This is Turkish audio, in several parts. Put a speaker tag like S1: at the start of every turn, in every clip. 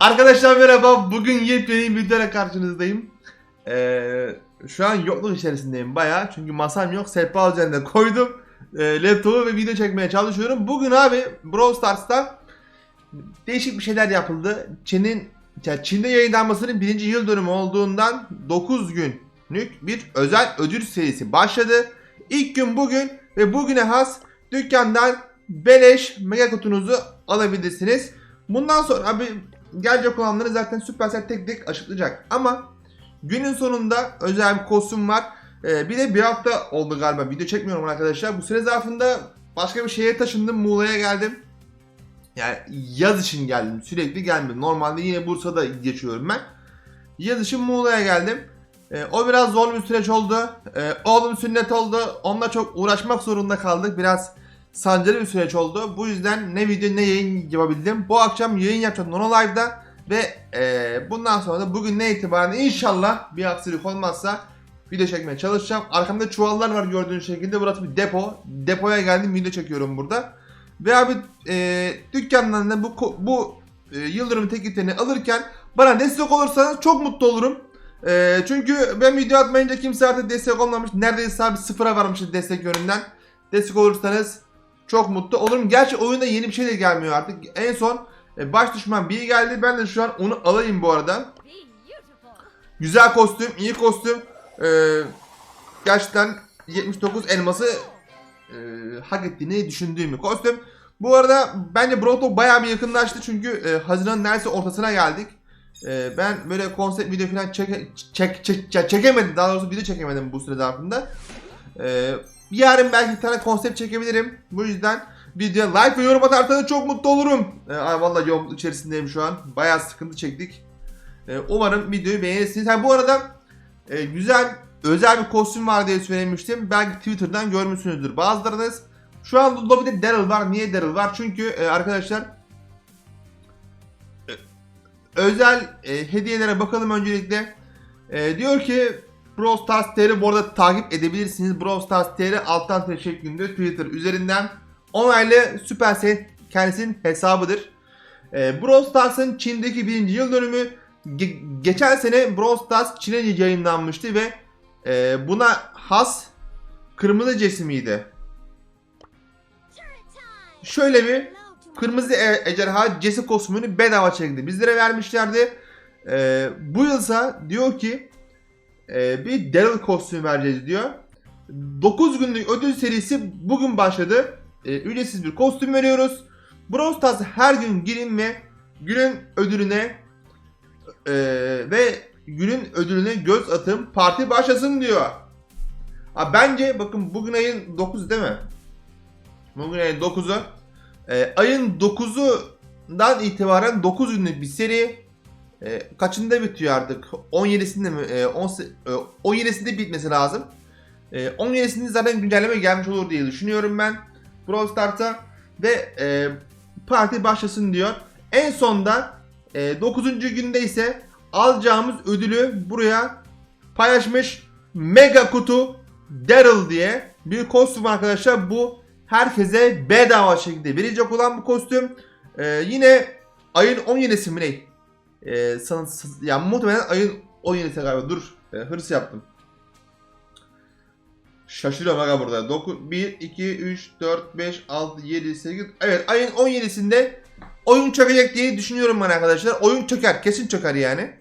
S1: Arkadaşlar merhaba. Bugün yepyeni bir videoyla karşınızdayım. Ee, şu an yokluk içerisindeyim bayağı. Çünkü masam yok. Sehpa üzerinde koydum. Ee, laptopu ve video çekmeye çalışıyorum. Bugün abi Brawl Stars'ta değişik bir şeyler yapıldı. Çin'in ya Çin'de yayınlanmasının birinci yıl dönümü olduğundan 9 günlük bir özel ödül serisi başladı. İlk gün bugün ve bugüne has dükkandan beleş mega kutunuzu alabilirsiniz. Bundan sonra abi gelecek olanları zaten Supercell tek tek açıklayacak. Ama günün sonunda özel bir kostüm var. Ee, bir de bir hafta oldu galiba video çekmiyorum arkadaşlar. Bu süre zarfında başka bir şehre taşındım. Muğla'ya geldim. Yani yaz için geldim. Sürekli gelmedim. Normalde yine Bursa'da geçiyorum ben. Yaz için Muğla'ya geldim. Ee, o biraz zor bir süreç oldu. Ee, oğlum sünnet oldu. Onunla çok uğraşmak zorunda kaldık. Biraz sancılı bir süreç oldu. Bu yüzden ne video ne yayın yapabildim. Bu akşam yayın yapacağım Nono Live'da. Ve e, bundan sonra da bugün ne itibaren inşallah bir aksilik olmazsa video çekmeye çalışacağım. Arkamda çuvallar var gördüğünüz şekilde. Burası bir depo. Depoya geldim video çekiyorum burada. Ve abi e, dükkandan da bu, bu e, yıldırım tekliflerini alırken bana destek olursanız çok mutlu olurum. E, çünkü ben video atmayınca kimse artık destek olmamış. Neredeyse abi sıfıra varmış destek yönünden. Destek olursanız çok mutlu olurum. Gerçi oyunda yeni bir şey de gelmiyor artık. En son e, baş düşman bir geldi. Ben de şu an onu alayım bu arada. Güzel kostüm, iyi kostüm. Ee, gerçekten 79 elması e, hak ettiğini düşündüğüm kostüm. Bu arada bence Broto bayağı bir yakınlaştı çünkü e, Haziran'ın neredeyse ortasına geldik. E, ben böyle konsept video falan çek, çek, çek, çek- çekemedim. Daha doğrusu video çekemedim bu süre zarfında. E, yarın belki bir tane konsept çekebilirim. Bu yüzden video like ve yorum atarsanız çok mutlu olurum. E, ay vallahi yokluk içerisindeyim şu an. Bayağı sıkıntı çektik. E, umarım videoyu beğenirsiniz. Ha, bu arada e, güzel özel bir kostüm var diye söylemiştim. Belki Twitter'dan görmüşsünüzdür bazılarınız. Şu an lobide Daryl var. Niye Daryl var? Çünkü e, arkadaşlar e, özel e, hediyelere bakalım öncelikle. E, diyor ki Brawl Stars TR bu arada takip edebilirsiniz. Brawl Stars TR alttan teşekküründe Twitter üzerinden onaylı Supercell kendisinin hesabıdır. E, Brawl Stars'ın Çin'deki birinci yıl dönümü Ge- geçen sene Brawl Stars Çin'e yayınlanmıştı ve e, buna has kırmızı cesimiydi. Şöyle bir kırmızı e- ejderha cesi kostümünü bedava çekti. Bizlere vermişlerdi. E, bu yılsa diyor ki e, bir Daryl kostümü vereceğiz diyor. 9 günlük ödül serisi bugün başladı. E, ücretsiz bir kostüm veriyoruz. Brawl Stars her gün girin ve günün ödülüne ee, ve günün ödülüne göz atın parti başlasın diyor. Ha, bence bakın bugün ayın 9 değil mi? Bugün ayın 9'u. Ee, ayın 9'undan itibaren 9 günlük bir seri. Ee, kaçında bitiyor artık? 17'sinde mi? Ee, 10 e, 17'sinde bitmesi lazım. Ee, 17'sinde zaten güncelleme gelmiş olur diye düşünüyorum ben. Brawl Stars'a. Ve e, parti başlasın diyor. En sonda 9. günde ise alacağımız ödülü buraya paylaşmış Mega Kutu Daryl diye bir kostüm arkadaşlar. Bu herkese bedava şekilde verecek olan bu kostüm. Ee, yine ayın 17'si mi ne? Ee, san, ya muhtemelen ayın 17'si galiba. Dur. Ee, hırs yaptım. Şaşırıyorum aga burada. 9, 1, 2, 3, 4, 5, 6, 7, 8. Evet ayın 17'sinde oyun çökecek diye düşünüyorum ben arkadaşlar. Oyun çöker. Kesin çöker yani.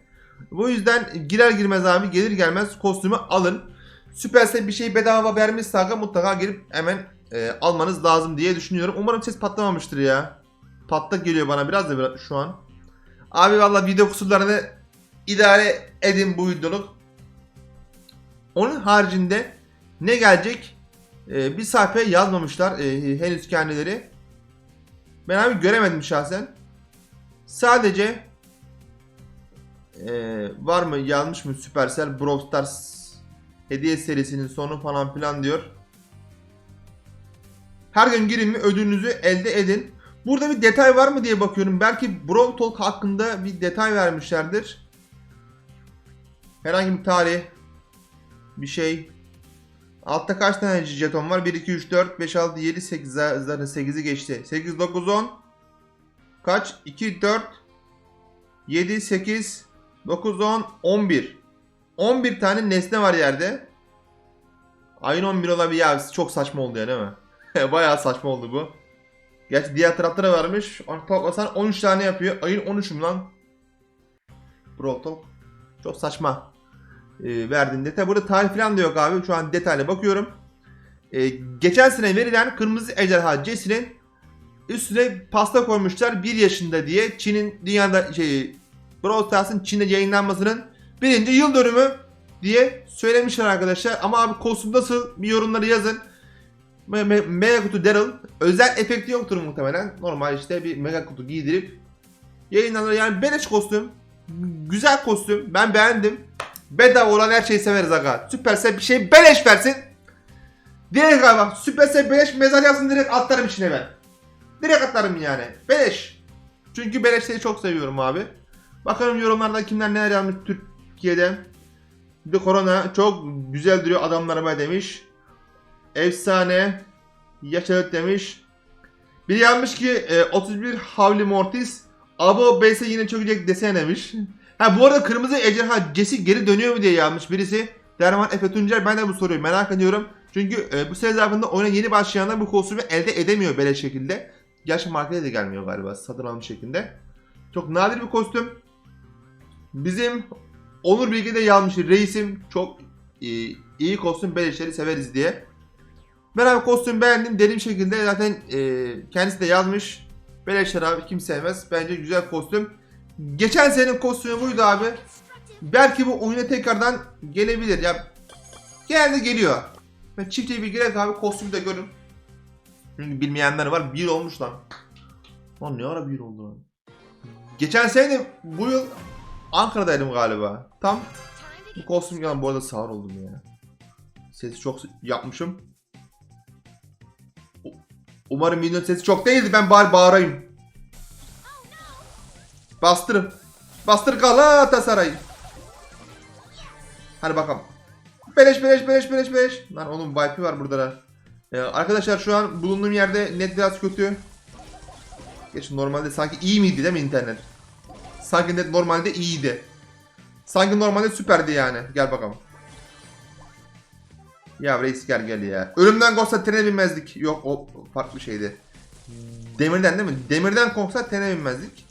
S1: Bu yüzden girer girmez abi gelir gelmez kostümü alın. Supercell bir şey bedava vermişse aga mutlaka girip hemen e, almanız lazım diye düşünüyorum. Umarım ses patlamamıştır ya. Patlak geliyor bana biraz da şu an. Abi valla video kusurlarını idare edin bu videoluk. Onun haricinde ne gelecek? E, bir sayfaya yazmamışlar e, henüz kendileri. Ben abi göremedim şahsen. Sadece eee, var mı yazmış mı Supercell Brawl Stars hediye serisinin sonu falan filan diyor. Her gün girin mi ödülünüzü elde edin. Burada bir detay var mı diye bakıyorum. Belki Brawl Talk hakkında bir detay vermişlerdir. Herhangi bir tarih. Bir şey. Altta kaç tane jeton var? 1, 2, 3, 4, 5, 6, 7, 8. Zaten 8'i geçti. 8, 9, 10. Kaç? 2, 4. 7, 8, 9, 10, 11. 11 tane nesne var yerde. Ayın 11 olabilir ya. Çok saçma oldu ya değil mi? Bayağı saçma oldu bu. Gerçi diğer tarafta da varmış. Toplasan 13 tane yapıyor. Ayın 13'üm lan. Bro talk. Çok saçma. Ee, verdiğin detay. Burada tarih falan da yok abi. Şu an detaylı bakıyorum. Ee, geçen sene verilen kırmızı ejderha Jesse'nin üstüne pasta koymuşlar 1 yaşında diye. Çin'in dünyada şey Brawl Stars'ın Çin'de yayınlanmasının birinci yıl dönümü diye söylemişler arkadaşlar. Ama abi kostüm nasıl bir yorumları yazın. Me- me- Mega kutu Daryl özel efekti yoktur muhtemelen. Normal işte bir mega kutu giydirip yayınlanır. Yani beleş kostüm. Güzel kostüm. Ben beğendim. Bedava olan her şeyi severiz aga. Süpersel bir şey beleş versin. Direkt abi Süpersel beleş mezar yazsın direkt atlarım içine ben. Direkt atlarım yani. Beleş. Çünkü beleşleri çok seviyorum abi. Bakalım yorumlarda kimler neler yazmış Türkiye'de. Bir de korona çok güzel duruyor adamlarıma demiş. Efsane. Yaşadık demiş. Biri yazmış ki e, 31 Havli Mortis. Abo Beyse yine çökecek desene demiş. Ha bu arada kırmızı ejderha Jesse geri dönüyor mu diye yazmış birisi. Derman Efe Tuncer ben de bu soruyu merak ediyorum. Çünkü e, bu sene zarfında oyuna yeni başlayanlar bu kostümü elde edemiyor böyle şekilde. Gerçi markete de gelmiyor galiba satın almış şeklinde. Çok nadir bir kostüm. Bizim Onur Bilge de yazmış reisim çok iyi, iyi kostüm beleşleri severiz diye. Ben abi kostüm beğendim dediğim şekilde zaten e, kendisi de yazmış. Beleşler abi kim sevmez. Bence güzel kostüm. Geçen senenin kostümü buydu abi. Belki bu oyuna tekrardan gelebilir. Ya geldi geliyor. Ben çiftliğe bir girek abi kostümü de görün. Çünkü bilmeyenler var. Bir olmuş lan. Lan ne ara bir oldu lan. Geçen sene bu yıl Ankara'daydım galiba. Tam bu kostüm gelen bu arada sağır oldum ya. Sesi çok yapmışım. Umarım milyon sesi çok değildi. Ben bari bağırayım. Bastırın. Bastır Galatasaray. Hadi bakalım. Beleş beleş beleş beleş beleş. Lan onun wipe'i var burada da. Ee, arkadaşlar şu an bulunduğum yerde net biraz kötü. Geç normalde sanki iyi miydi değil mi internet? Sanki net normalde iyiydi. Sanki normalde süperdi yani. Gel bakalım. Ya reis gel gel ya. Ölümden korksa trene binmezdik. Yok o farklı şeydi. Demirden değil mi? Demirden korksa trene binmezdik.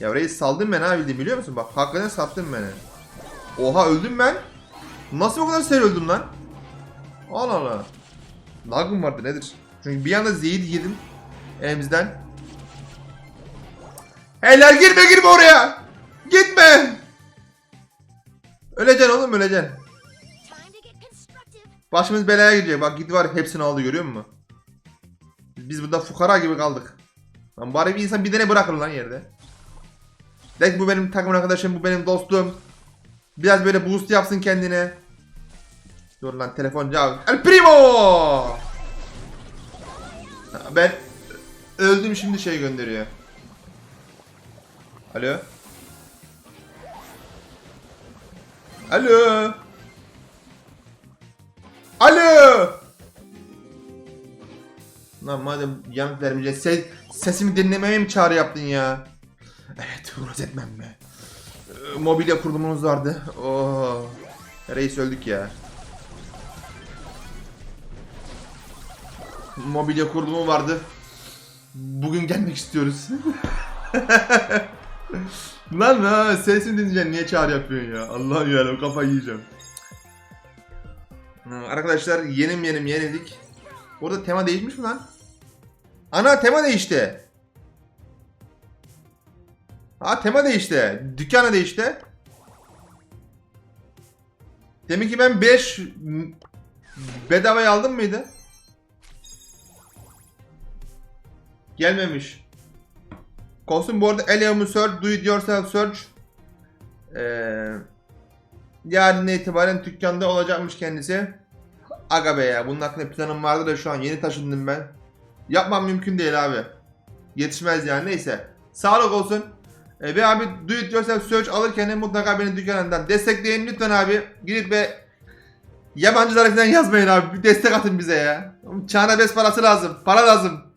S1: Ya reis saldın beni ha bildiğin biliyor musun? Bak hakikaten sattın beni. Oha öldüm ben. Nasıl bu kadar seri öldüm lan? Allah Allah. Lagım vardı nedir? Çünkü bir anda zehir yedim elimizden. Helal girme girme oraya. Gitme. Öleceksin oğlum öleceksin. Başımız belaya girecek. Bak gidi var hepsini aldı görüyor musun? Biz burada fukara gibi kaldık. Lan bari bir insan bir tane bırakır lan yerde. De bu benim takım arkadaşım, bu benim dostum. Biraz böyle boost yapsın kendine. Dur lan telefon cevap. El Primo! Ben öldüm şimdi şey gönderiyor. Alo? Alo? Alo! Lan madem yanıt vermeyeceğiz, ses, sesimi dinlemeye mi çağrı yaptın ya? Evet, uğraş etmem mi? Ee, mobilya kurulumumuz vardı. Oo. Reis öldük ya. Mobilya kurulumu vardı. Bugün gelmek istiyoruz. Lan ha sesini dinleyeceksin niye çağrı yapıyorsun ya? Allah'ım ya kafayı yiyeceğim. Hı, Arkadaşlar yenim yenim yenildik. Burada tema değişmiş mi lan? Ana tema değişti. Ha tema değişti. Dükkanı değişti. Demek ki ben 5 bedavaya aldım mıydı? Gelmemiş. Kostüm bu arada Eliamu Search, Do It Yourself Search. Ee, yarın itibaren dükkanda olacakmış kendisi. Aga be ya bunun hakkında planım vardı da şu an yeni taşındım ben. Yapmam mümkün değil abi. Yetişmez yani neyse. Sağlık olsun. Ee, ve abi Do It Yourself Search alırken mutlaka beni dükkanından destekleyin lütfen abi. Gidip ve yabancılara falan yazmayın abi. Bir destek atın bize ya. Çağına bes parası lazım. Para lazım.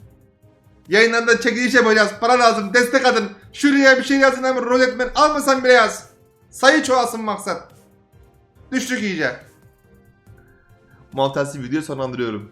S1: Yayınlarında çekiliş yapacağız. Para lazım. Destek atın. Şuraya bir şey yazın hemen rozetmen almasan bile yaz. Sayı çoğalsın maksat. Düştük iyice. Montajlı video sonlandırıyorum.